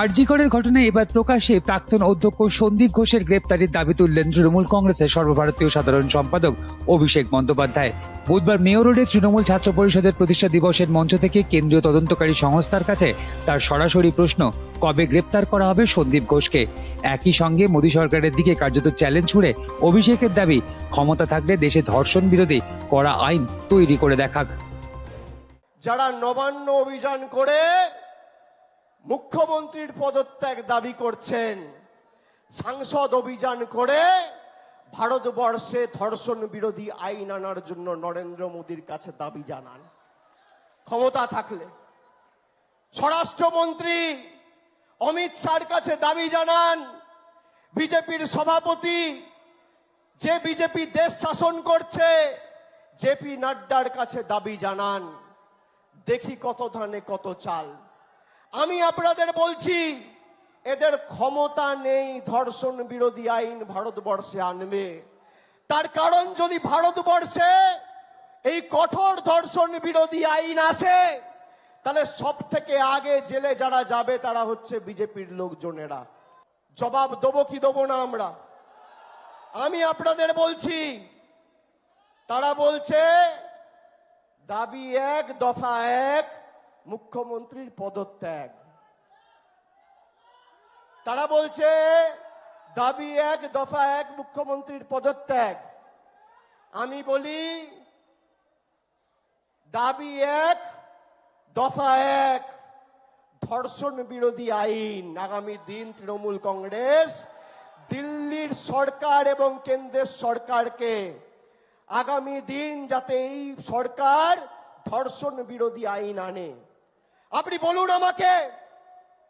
আরজিকরের ঘটনায় এবার প্রকাশ্যে প্রাক্তন অধ্যক্ষ সন্দীপ ঘোষের গ্রেপ্তারির দাবি তুললেন তৃণমূল কংগ্রেসের সর্বভারতীয় সাধারণ সম্পাদক অভিষেক বন্দ্যোপাধ্যায়। বুধবার মেয়র রোডে তৃণমূল ছাত্র পরিষদের প্রতিষ্ঠা দিবসের মঞ্চ থেকে কেন্দ্রীয় তদন্তকারী সংস্থার কাছে তার সরাসরি প্রশ্ন, কবে গ্রেপ্তার করা হবে সন্দীপ ঘোষকে? একই সঙ্গে মোদী সরকারের দিকে কার্যত চ্যালেঞ্জ ছুড়ে অভিষেকের দাবি, ক্ষমতা থাকলে দেশে ধর্ষণ বিরোধী করা আইন তৈরি করে দেখাক। যারা নবান্ন অভিযান করে মুখ্যমন্ত্রীর পদত্যাগ দাবি করছেন। সাংসদ অভিযান করে ভারতবর্ষে ধর্ষণ বিরোধী আইন আনার জন্য নরেন্দ্র মোদীর কাছে দাবি জানান। ক্ষমতা থাকলে। স্বরাষ্ট্রমন্ত্রী অমিত শাহর কাছে দাবি জানান, বিজেপির সভাপতি যে বিজেপি দেশ শাসন করছে জেপি নাড্ডার কাছে দাবি জানান, দেখি কত ধানে কত চাল। আমি আপনাদের বলছি, এদের ক্ষমতা নেই ধর্ষণ বিরোধী আইন ভারতবর্ষে আনবে। তার কারণ যদি ভারতবর্ষে এই কঠোর ধর্ষণ বিরোধী আইন আসে, তাহলে সব থেকে আগে জেলে যারা যাবে তারা হচ্ছে বিজেপির লোকজনেরা। জবাব দেবো কি দেবো না আমরা? আমি আপনাদের বলছি, তারা বলছে, দাবি এক, দফা এক মুখ্যমন্ত্রীর পদত্যাগ। তারা বলছে, দাবি এক, দফা এক মুখ্যমন্ত্রীর পদত্যাগ। আমি বলি, দাবি এক, দফা এক ধর্ষণ বিরোধী আইন। আগামী দিন তৃণমূল কংগ্রেস দিল্লির সরকার এবং কেন্দ্রের সরকারকে আগামী দিন যাতে এই সরকার ধর্ষণ বিরোধী আইন আনে। अपनी बोलू ना माके